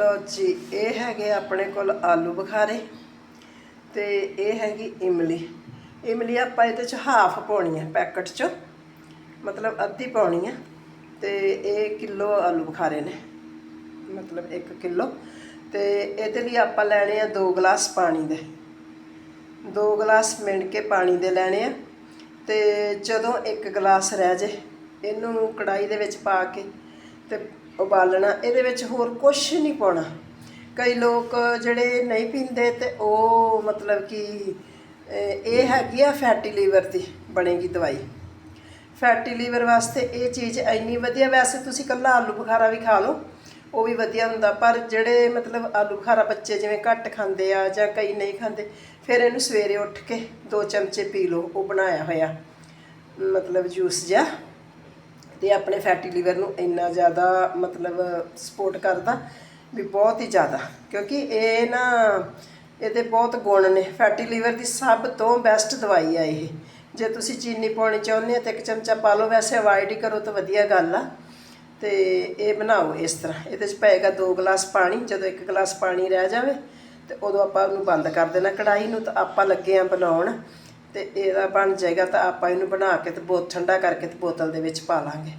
ਲਓ ਜੀ, ਇਹ ਹੈਗੇ ਆਪਣੇ ਕੋਲ ਆਲੂ ਬੁਖਾਰੇ ਤੇ ਇਹ ਹੈਗੀ ਇਮਲੀ। ਇਮਲੀ ਆਪਾਂ ਇਹਦੇ ਚ ਹਾਫ ਪਾਉਣੀ ਹੈ ਪੈਕਟ ਚ, ਮਤਲਬ ਅੱਧੀ ਪਾਉਣੀ ਹੈ ਤੇ ਇਹ ਕਿਲੋ ਆਲੂ ਬੁਖਾਰੇ ਨੇ, ਮਤਲਬ 1 ਕਿਲੋ। ਤੇ ਇਹਦੇ ਲਈ ਆਪਾਂ ਲੈਣੇ ਆ 2 ਗਲਾਸ ਪਾਣੀ ਦੇ। 2 ਗਲਾਸ ਮਿਣ ਕੇ ਪਾਣੀ ਦੇ ਲੈਣੇ ਆ ਤੇ ਜਦੋਂ ਇੱਕ ਗਲਾਸ ਰਹਿ ਜੇ, ਇਹਨੂੰ ਕੜਾਈ ਦੇ ਵਿੱਚ ਪਾ ਕੇ ਤੇ ਉਬਾਲਣਾ, ਇਹਦੇ ਵਿੱਚ ਹੋਰ ਕੁਝ ਨਹੀਂ ਪਾਉਣਾ। ਕਈ ਲੋਕ ਜਿਹੜੇ ਨਹੀਂ ਪੀਂਦੇ ਤੇ ਉਹ ਮਤਲਬ ਕਿ ਇਹ ਹੈਗੀ ਆ ਫੈਟੀ ਲੀਵਰ ਦੀ ਬਣੇਗੀ ਦਵਾਈ। ਫੈਟੀ ਲੀਵਰ ਵਾਸਤੇ ਇਹ ਚੀਜ਼ ਇੰਨੀ ਵਧੀਆ, ਵੈਸੇ ਤੁਸੀਂ ਕੱਲਾ ਆਲੂ ਬੁਖਾਰਾ ਵੀ ਖਾ ਲਓ, ਉਹ ਵੀ ਵਧੀਆ ਹੁੰਦਾ, ਪਰ ਜਿਹੜੇ ਮਤਲਬ ਆਲੂ ਬੁਖਾਰਾ ਬੱਚੇ ਜਿਵੇਂ ਘੱਟ ਖਾਂਦੇ ਆ ਜਾਂ ਕਈ ਨਹੀਂ ਖਾਂਦੇ, ਫਿਰ ਇਹਨੂੰ ਸਵੇਰੇ ਉੱਠ ਕੇ ਦੋ ਚਮਚੇ ਪੀ ਲਓ, ਉਹ ਬਣਾਇਆ ਹੋਇਆ, ਮਤਲਬ ਜੂਸ ਜਿਹਾ। ਤੇ ਆਪਣੇ ਫੈਟੀ ਲੀਵਰ ਨੂੰ ਇੰਨਾ ਜ਼ਿਆਦਾ ਮਤਲਬ ਸਪੋਰਟ ਕਰਦਾ ਵੀ ਬਹੁਤ ਹੀ ਜ਼ਿਆਦਾ, ਕਿਉਂਕਿ ਇਹ ਨਾ ਇਹਦੇ ਬਹੁਤ ਗੁਣ ਨੇ। ਫੈਟੀ ਲੀਵਰ ਦੀ ਸਭ ਤੋਂ ਬੈਸਟ ਦਵਾਈ ਆ ਇਹ। ਜੇ ਤੁਸੀਂ ਚੀਨੀ ਪਾਉਣੀ ਚਾਹੁੰਦੇ ਹੋ ਤਾਂ ਇੱਕ ਚਮਚਾ ਪਾ ਲਓ, ਵੈਸੇ ਅਵਾਇਡ ਹੀ ਕਰੋ ਤਾਂ ਵਧੀਆ ਗੱਲ ਆ। ਤੇ ਇਹ ਬਣਾਓ ਇਸ ਤਰ੍ਹਾਂ। ਇਹਦੇ 'ਚ ਪਏਗਾ 2 ਗਲਾਸ ਪਾਣੀ, ਜਦੋਂ ਇੱਕ ਗਲਾਸ ਪਾਣੀ ਰਹਿ ਜਾਵੇ ਤੇ ਉਦੋਂ ਆਪਾਂ ਉਹਨੂੰ ਬੰਦ ਕਰ ਦੇਣਾ। ਕੜਾਈ ਨੂੰ ਤਾਂ ਆਪਾਂ ਲੱਗੇ ਆ ਬਣਾਉਣ। ਤੇ ਇਹਦਾ ਬਣ ਜਾਏਗਾ ਤਾਂ ਆਪਾਂ ਇਹਨੂੰ ਬਣਾ ਕੇ ਤੇ ਬਹੁਤ ਠੰਡਾ ਕਰਕੇ ਤੇ ਬੋਤਲ ਦੇ ਵਿੱਚ ਪਾ ਲਾਂਗੇ।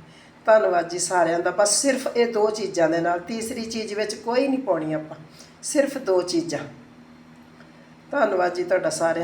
ਧੰਨਵਾਦ ਜੀ ਸਾਰਿਆਂ ਦਾ। ਬਸ ਸਿਰਫ ਇਹ ਦੋ ਚੀਜ਼ਾਂ ਦੇ ਨਾਲ, ਤੀਸਰੀ ਚੀਜ਼ ਵਿੱਚ ਕੋਈ ਨਹੀਂ ਪਾਉਣੀ ਆਪਾਂ। ਸਿਰਫ ਦੋ ਚੀਜ਼ਾਂ। ਧੰਨਵਾਦ ਜੀ ਤੁਹਾਡਾ ਸਾਰਿਆਂ